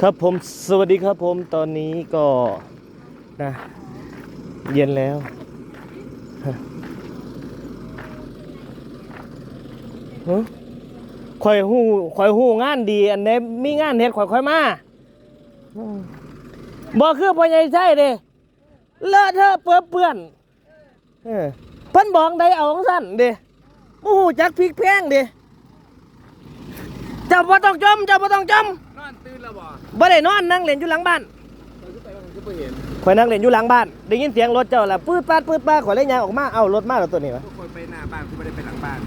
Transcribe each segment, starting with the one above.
ครับผมสวัสดีครับผมตอนนี้ก็นะเย็นแล้ว ข่อยหูข่อยหูงานดีอันไหนมีงานเฮ็ดข่อยค่อยมาบอืมบ่คือพ่อใหญ่ใช่เด้เลอะเทอะเปื้อเปื้อนเพิ่นบอกได้เอาของสั้นเด้บ่ฮู้จักพริกแพงเด้เจ้าบ่ต้องจมเจ้าบ่ต้องจม แล้วบ่บ่ได้นอนนั่งเล่นอยู่หลังบ้านตอนที่ไปมันก็ไปเห็นข่อยนั่งเล่นอยู่หลังบ้านได้ยินเสียงรถเจ้าล่ะปื๊ดปาดปื๊ดปาดข่อยเลยยางออกมาเอ้ารถมาแล้วตัวนี้วะทุกคนไปหน้าบ้านคุณไม่ได้ไปหลังบ้าน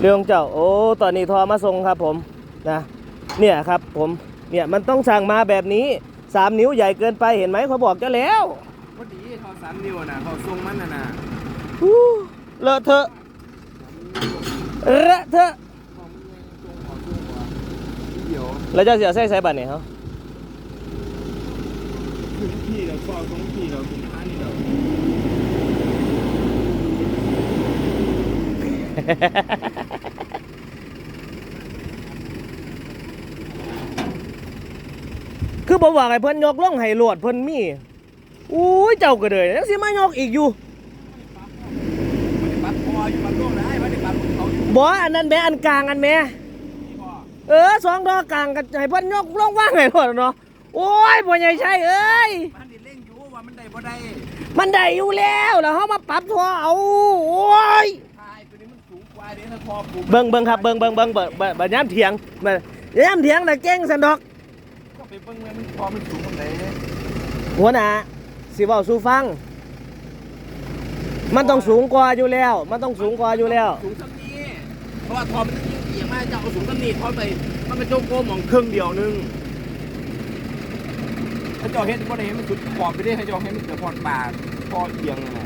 เรื่องเจ้าโอ้ตอนนี้ทอมาส่งครับผมนะเนี่ยครับผมเนี่ยมันต้องสั่งมาแบบนี้สามนิ้วใหญ่เกินไปเห็นไหมเขาบอกเจ้าแล้วพอดีเขาสามนิ้วน่ะเขาทรงมันน่ะนะฮู้เลอะเทอะเลอะเทอะ เขามันยังทรงขอทรงกว่าเดี๋ยว แล้วเจ้าเสียใส่ใส่บัตรเนี่ยเขาถึงที่เราฟอกตรงที่เราถึงท่านี่เราคือผมว่าไอ้เพิ่นยกล่องให้โหลดเพิ่นมีอุ้ยเจ้าก็เลยยังสิมายกอีกอยู่ไม่ได้ปัดคออยู่ปัดโลกได้ไม่ได้ปัดเขาอยู่บ่อันนั้นแม่อันกลางอันแม่ที่บ่ เออสองดอกกลางกันให้เพิ่นยกลงว่างให้หมดเนาะโอ้ยพ่อใหญ่ใช่เอ้ยบ้านนี่เล่งอยู่ว่ามันได้บ่ได้มันได้อยู่แล้วแล้วเฮามาปรับทอเอาโอ้ยทายตัวนี้มันสูงกว่าเดี๋ยวถ้าคอปุ๊บเบิ่งเบิ่งครับเบิ่งเบิ่งเบิ่งเบิ่งเบิ่งเบิ่งย้ำเถียงเบิ่งย้ำเถียงน่ะเก่งสันดอกก็ไปเบิ่งเลยมันคอมันสูงตรงไหนหัวหน้าสิเว้าสู่ฟัง มันต้องสูงกว่าอยู่แล้ว มันต้องสูงกว่าอยู่แล้ว สูงสักนี้เพราะว่าทอมันจะยิงเอียงมากจะเอาสูงสักนี้ทอไป มันเป็นโจโก้มองครึ่งเดียวนึงถ้าเจอเห็ดก็ได้เห็นมันสุดขอบไปได้ถ้าเจอเห็นมันเกิดพอดปากพอเอียงอะไร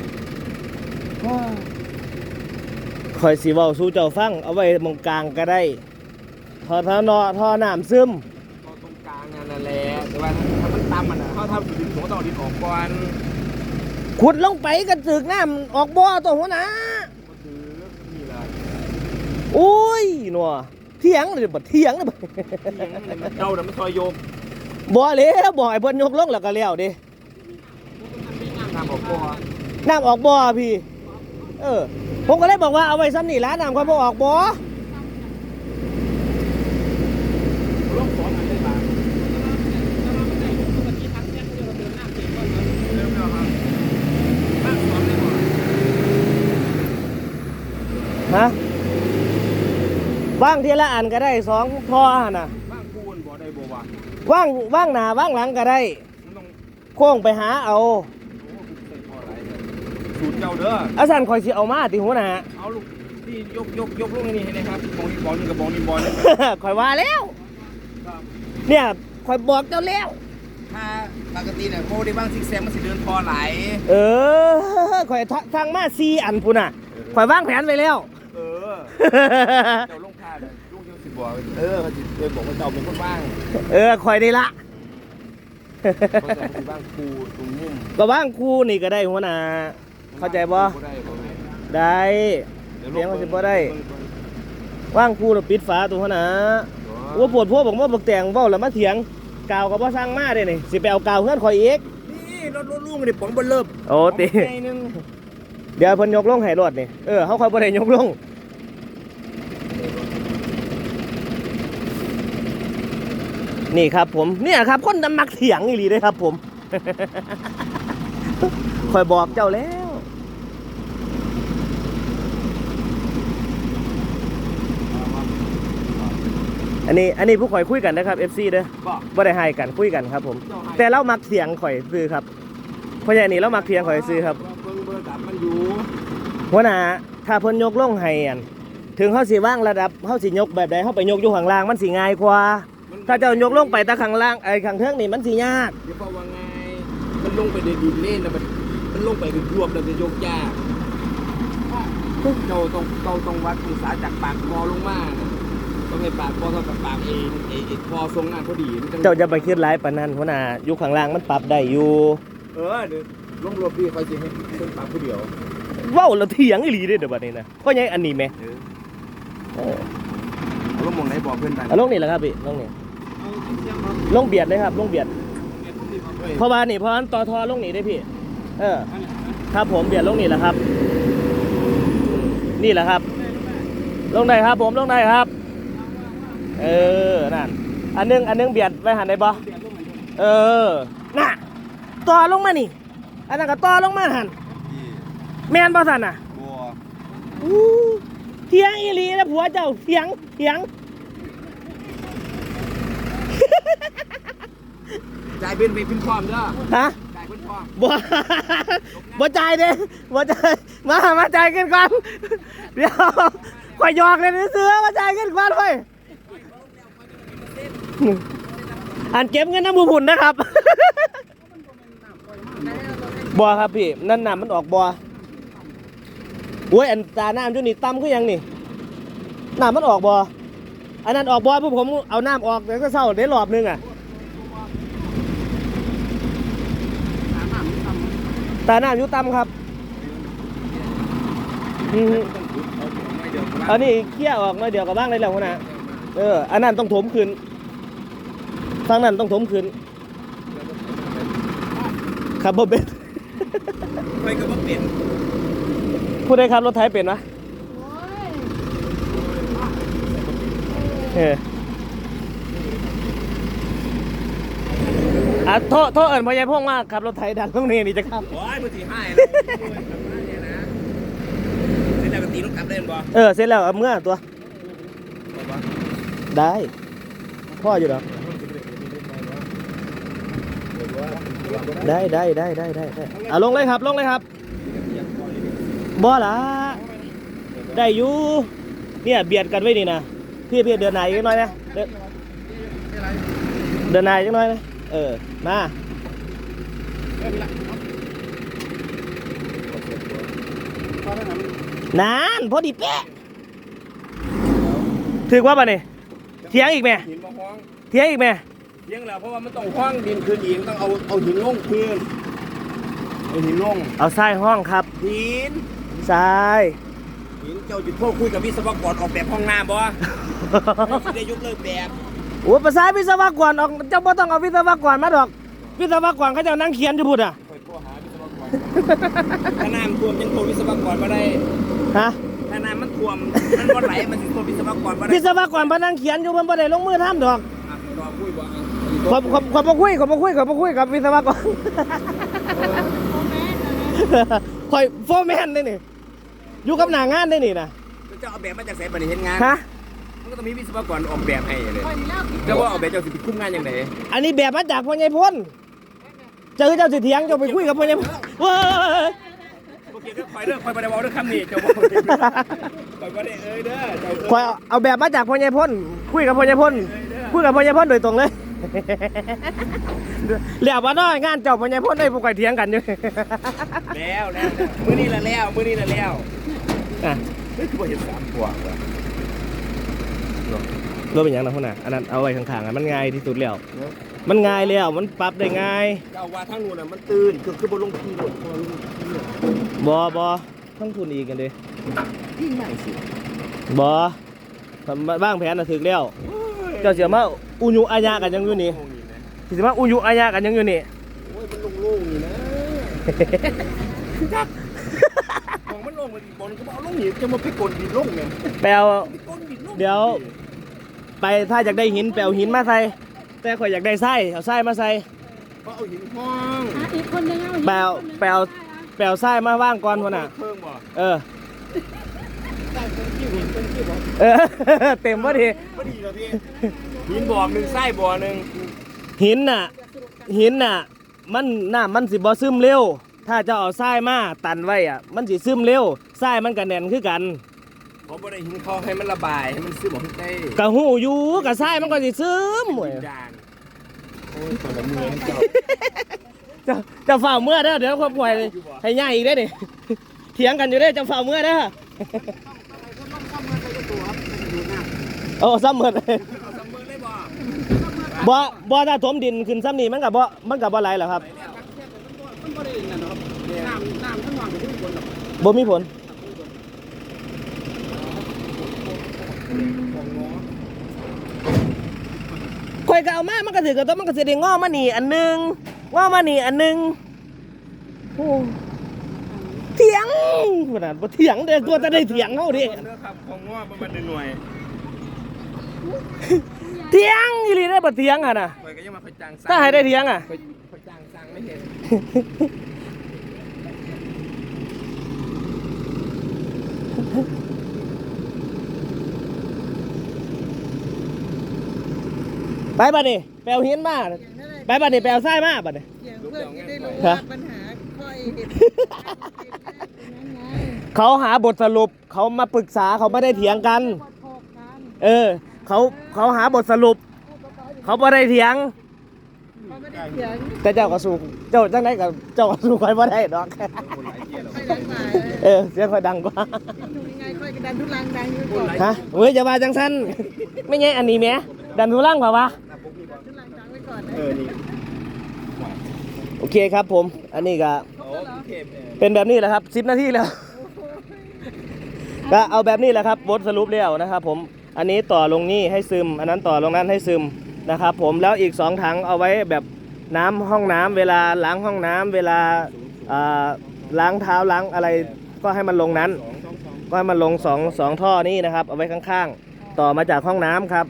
ข่อยสิเว้าสู่เจ้าฟัง เอาไว้หมองกลางก็ได้ ทอทอนอทอน้ำซึมพอตรงกลางนั่นแหละแต่ว่าถ้ามันต่ำมันนะเขาทำดินผมก็ต้องเอาดินออกก่อนขุดลงไปก็ตึกน้ำออกบ่อตัวหัวหน้าก็คือนี่แหละ โอ้ยหนัวเถียงเลยบ่เถียงเลยบ่เอียงนั่นแหละมันเจ้าเดี๋ยวมันซอยโยกบ่เลยบ่ให้เพิ่นยกลงแล้วก็แล้วเด้ทำออกก่อนน้ำออกบ่อพี่ เออ ผมก็เลยบอกว่าเอาไว้ซ้ำนี่ละน้ำค่อยบ่ออกบ่ลงสอนอันได้บ้างเริ่มแล้วครับบ้างสอนได้บ่ฮะ ว่างทีละอันก็ได้สองท่อหั่นน่ะ บ้างคูณบ่ได้บ่วะว่างว่างหน้าว่างหลังก็ได้มันต้องโค้งไปหาเอาโอ้ใส่พออะไรเนี่ยสูตรเจ้าเด้อ อาสันข่อยสิเอามาติหัวหน้า เอาลูกที่ยกยกยกลูกนี่ให้นะครับบอลนี่บอลนี่กับบอลนี่บอลนี่ข่อยว่าแล้ว เนี่ยข่อยบอกเจ้าแล้ว ถ้าปกติเนี่ยโคได้บ้างซิกแซกมันสิเดินพอไหลเออข่อยททางมาซีอันพุ่นน่ะข่อยวางแผนไว้แล้ว เออ เจ้าลง บอกเออเขาสิเคยบอกว่าเจ้าเป็นคนบ้างเออข่อยได้ละเขาจะเป็นบ้างครูตรงมุมก็ว่างคู่นี่ก็ได้หัวหน้าเข้าใจบ่ได้บ่ได้ได้เลี้ยงมันสิบ่ได้ว่างคู่แล้วปิดฝาตัวหัวหน้าว่าปวดพวกบอกว่าบักแตงเว้าแล้วมาเถียงกาวก็บ่สร้างมาเด้นี่สิไปเอากาวเฮือนข่อยอีกนี่รถรถลูกมันได้ป๋องบนเลิบโอ้ติไงนึงเดี๋ยวเพิ่นยกลงให้รถนี่เออเฮาค่อยบ่ได้ยกลง นี่ครับผมเนี่ยครับคนนำมักเถียงอีหลีเด้ครับผมคอยบอกเจ้าแล้ว อันนี้อันนี้ผู้ข่อยคุยกันนะครับ FC เด้อบอกบ่ได้ให้กันคุยกันครับผม แต่เรามักเถียงข่อยซื้อครับเพราะอย่างนี้เรามักเถียงข่อยซื้อครับเบิ่งเบอร์กลับมันอยู่หัวหน้าถ้าเพิ่นยกลงให้อันถึงเขาสิว่างระดับเขาสิยกแบบใดเขาไปยกอยู่ข้างล่างมันสิง่ายกว่า ถ้าเจ้ายกลงไปแต่ข้างล่างไอ้ข้างเทิงนี่มันสิยากเดี๋ยวเพราะว่าไงมันลงไปในดินเล่นแล้วมันมันลงไปเป็นรวบแล้วจะยกยากเจ้าต้องเจ้าต้องวัดองศาจากปากคอลงมาน่ะต้องให้ปากคอเท่ากับปากเองไอ้ไอ้คอทรงงานพอดีมันเจ้าจะไปคิดหลายปานนั้นหัวหน้าอยู่ข้างล่างมันปรับได้อยู่ เออเดี๋ยวลงรวบดีไปสิให้เป็นปากผู้เดียวเว้าแล้วเถียงอีหลีเด้อเดี๋ยวบัดนี้นะเพราะยังอันนี้แหมเออเออเอาลงมองไหนบอกเพื่อนไปเอาลงนี่แหละครับพี่ลงนี่ ลงเบียดเลยครับ ลงเบียดเบียดพวกนี้มาเว้ยเพราะว่านี่เพราะฉะนั้นต่อทอลงนี่ได้พี่ เออ ครับผมเบียดลงนี่แหละครับ นี่แหละครับ ลงได้ครับ ผมลงได้ครับ เออ นั่น อันนึง อันนึงเบียดไว้หันได้ปะเบียดลงไปด้วยเออ น่ะ ต่อลงมานี่ อันนั้นก็ต่อลงมาหันที่แม่นบ่สันน่ะบัวอู้เถียงอีหลีนะผัวเจ้าเถียงเถียง จ่ายเป็นไปเป็นความเด้อฮะจ่ายเป็นความบ่บ่จ่ายเด้บ่จ่ายมามาจ่ายกันก่อนเดี๋ยวข่อยหยอกเลยซื้อๆมาจ่ายกันก่อนเว้ยอันเก็บเงินน้ำผู้ผุนนะครับบ่ครับพี่นั่นน่ะมันออกบ่โอ้ยอันตาน้ำจุนี่ต่ำก็ยังนี่น้ำมันออกบ่ อันนั้นออกบ่พวกผมเอาน้ำออกแล้วก็เศร้าได้รอบนึงอะตาน้ำอยู่ต่ำครับอืมอันนี้เคี่ยออกมาเดี๋ยวกับบ้างเลยแหละหัวหน้าเอออันนั้นต้องถมขึ้นฟังนั้นต้องถมขึ้นครับบ่เป็นไปกับว่าเปลี่ยนผู้ใดขับรถไถเป็นวะ เอออะโทษโทษเอิญพอยายพ่องมากขับรถไถดันตรงนี้นี่จะครับ โอ้ยมือถือให้แล้วเนี่ยนะเส้นดาวกตีต้องกลับเล่นบ่เออ เสร็จแล้วเอาเมื่อตัว ได้ พ่ออยู่เหรอ ได้ได้ได้ได้ได้ได้อะลงเลยครับ ลงเลยครับ บ่ละได้อยู่เนี่ยเบียดกันไว้นี่นะ พี่พี่เดินหนายอีกหน่อยนะเดินเดินหนายอีกหน่อยนะเออมานานพอดีเป๊ะถือว่าป่ะนี่เถียงอีกไหมหินมาห้องเถียงอีกไหมเลี้ยงแล้วเพราะว่ามันต้องห้องดินคืนอีกต้องเอาเอาหินลงคืนเอาหินลงเอาทรายห้องครับหินทราย หินเจ้าจุดโทษคุยกับวิศวกรออกแบบห้องน้ำบ่สิได้ยกเลิกแบบโอ้ภาษาวิศวกรออกเจ้าบ่ต้องเอาวิศวกรมาดอก วิศวกรเขาเจะนั่งเขียนอยู่พุ่นอะคอยโทรหาวิศวกรถ้าน้ำท่วมยังโทรวิศวกรมาได้ฮะถ้าน้ำมันท่วมมันบ่ไหลมันสิโทรวิศวกรมาได้วิศวกรมานั่งเขียนอยู่เพิ่นบ่ได้ลงมือทำดอกอะรอคุยบ่ขอบขอบขอบบ่คุยขอบบ่คุยขอบบ่คุยกับวิศวกรข่อยโฟร์แมนนี่นี่ อยู่กับหน้างานได้นี่นะแล้วเจ้าเอาแบบมาจากไสบัดนี้เห็นงานฮะมันก็ต้องมีวิศวกรออกแบบให้เลยเจ้าว่าออกแบบเจ้าสิไปคุมงานยังไงอันนี้แบบมาจากพ่อใหญ่พ้นเจอเจ้าสิเถียงเจ้าไปคุยกับพ่อใหญ่พ้นเว้ยโอเคก็คอยเด้อคอยบ่ได้เว้าเด้อคำนี้เจ้าบ่คอยบ่ได้เอ้ยเด้อเจ้าเอ้ยข่อยเอาเอาแบบมาจากพ่อใหญ่พ้นคุยกับพ่อใหญ่พ้นคุยกับพ่อใหญ่พ้นโดยตรงเลยเหลี่ยว่าน้อยงานเจ้าพ่อใหญ่พ้นได้พวกข่อยเถียงกันอยู่แล้วแล้วมื้อนี้ละแล้วมื้อนี้ละแล้ว อะเฮ้ยคือบ่เห็นสามพวงว่ะรถเป็นหยังนะพ่อน่ะอันนั้นเอาไว้ข้างๆอะมันง่ายที่สุดแล้ว มันง่ายแล้วมันปรับได้ง่ายเจ้าว่าทางนู้นน่ะมันตื่นคือคือบ่ลงที่รถบ่ลงที่รถบอบอทั้งทุนอีกกันเด้ที่ไหนสิบอทำบ้างแผนน่ะถึกแล้วเจ้าเสียมาอุยุอาญากันยังอยู่นี่สิมาอุยุอาญากันยังอยู่นี่โอ้ยมันโล่งๆนี่นะจัก ของมันลงมันบนก็บ่เอาลงนี่จะมาไปกดดินลงเนี่ยแปลวไปกดดินลงเดี๋ยว ไปถ้าอยากได้หินแปลวหินมาใส่แต่ข่อยอยากได้ไส้เอาไส้มาใส่เขาเอาหินห้องอะอีกคนนึงเอาแปลวแปลวแปลวไส้มาว่างก่อนพ่อน่ะ เพิ่งบ่เออได้เป็นคิวหินเป็นคิวบ่เออ เต็มพอดีพอดีแล้วพี่หินบ่อหนึ่งไส้บ่อหนึ่งหินน่ะ หินน่ะ มันน้ามันสิบ่ซึมเร็ว ถ้าเจะเอาทรายมาตันไว้อะ มันสิซึมเร็วทรายมันก็แน่นคือกันเขาบ่ได้หินเขาให้มันระบายให้มันซึมออกข้างใต้กะหูอยู่กะทรายมันก็สิซึมหมวยจานโอ้ยคนละมือเจ้าจะจะฝ่าเมื่อเด้อเดี๋ยวความป่วยให้ย่าอีกได้อนี่เถียงกันอยู่ได้อจะฝ่าเมื่อเด้อโอ้ซ้ำเมื่อเลยเอาสามมือเลยบ่บ่บ่ถ้าถมดินขึ้นซ้ำนี่มันก็บ่มันก็บ่ไหลหรอกครับ มันบ่ได้นั่นหรอกน้ำน้ำทั้งวันก็ทุกคนหรอก บ่มีผลของง้อโคข่อยก็เอามามันก็ถือกับตัวมันก็สิได้ง้อมานี่อันหนึงง้อมานี่อันหนึงโอ้เถียงขนาดบ่เถียงเด้อตัวจะได้เถียงเฮาดิเนื้อครับของง้อประมาณหนึ่งหน่วยเถียงอีหลีได้บ่เถียงอะน่ะ หน่วยก็ยังมาคอยจ้างถ้าให้ได้เถียงอะคอยคอยจ้างสร้างไม่เห็น ไปบัดนี้แปลวหินมาไปบัดนี้แปลวทรายมาบัดนี้อย่างเพื่อนจะได้รู้ฮะว่าปัญหาข้อเหตุนั้นไงเขาหาบทสรุปเขามาปรึกษาเขาไม่ได้เถียงกันพอโทษกันเออ เขาเขาหาบทสรุปเขาไม่ได้เถียงเขาไม่ได้เถียง แต่เจ้าก็สู้เจ้าจังไดกับเจ้าก็สู้ใครไม่ได้ดอกคนหลายเที่ยวไม่ดังกว่าเออเสียงค่อยดังกว่าดูยังไงค่อยกระดันทุลังดังอยู่ก่อนฮะเฮ้ยอย่ามาจังสันไม่ไงอันนี้แหม่ดันทุลังเปล่าวะ เออนี่โอเคครับผม อันนี้ก็โอ้กรุงเทพเนี่ยเป็นแบบนี้แหละครับสิบนาทีแล้ว ก็เอาแบบนี้แหละครับบทสรุปแล้วนะครับผม อันนี้ต่อลงนี่ให้ซึม อันนั้นต่อลงนั้นให้ซึมนะครับผม แล้วอีกสองถังเอาไว้แบบน้ำห้องน้ำเวลาล้างห้องน้ำเวลาอ่าล้างเท้าล้างอะไรก็ให้มันลงนั้น สองสองสอง ก็ให้มันลงสองสองท่อนี้นะครับ เอาไว้ข้างๆ ต่อมาจากห้องน้ำครับ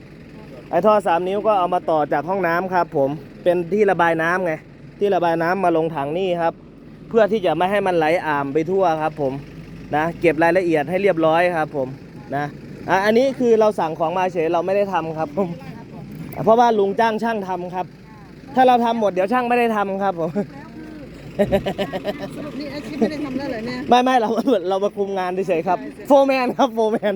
ไอ้ท่อสามนิ้วก็เอามาต่อจากห้องน้ำครับ ผมเป็นที่ระบายน้ำไงที่ระบายน้ำมาลงถังนี่ครับ เพื่อที่จะไม่ให้มันไหลอ่ามไปทั่วครับ ผมนะเก็บรายละเอียดให้เรียบร้อยครับ ผมนะอะอันนี้คือเราสั่งของมาเฉยเราไม่ได้ทำครับผมเพราะว่าลุงจ้างช่างทำครับ ถ้าเราทำหมดเดี๋ยวช่างไม่ได้ทำครับผมสรุปนี่อาชีพไม่ได้ทำแล้วเหรอเนี่ยไม่ไม่เราเรามาคุมงานเฉยๆครับ โฟร์แมนครับโฟร์แมน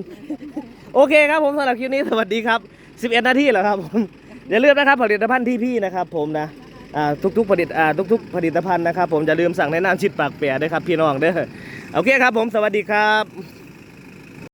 โอเคครับผมสำหรับคลิปนี้สวัสดีครับ 11 นาทีแล้วครับผมอย่าลืมนะครับผลิตภัณฑ์ที่พี่นะครับ ผมนะทุกๆผลิตทุกๆ ผลิตภัณฑ์นะครับ ผมอย่าลืมสั่งในนามชิดปากแปะด้วยครับพี่น้องเด้อโอเคครับผมสวัสดีครับ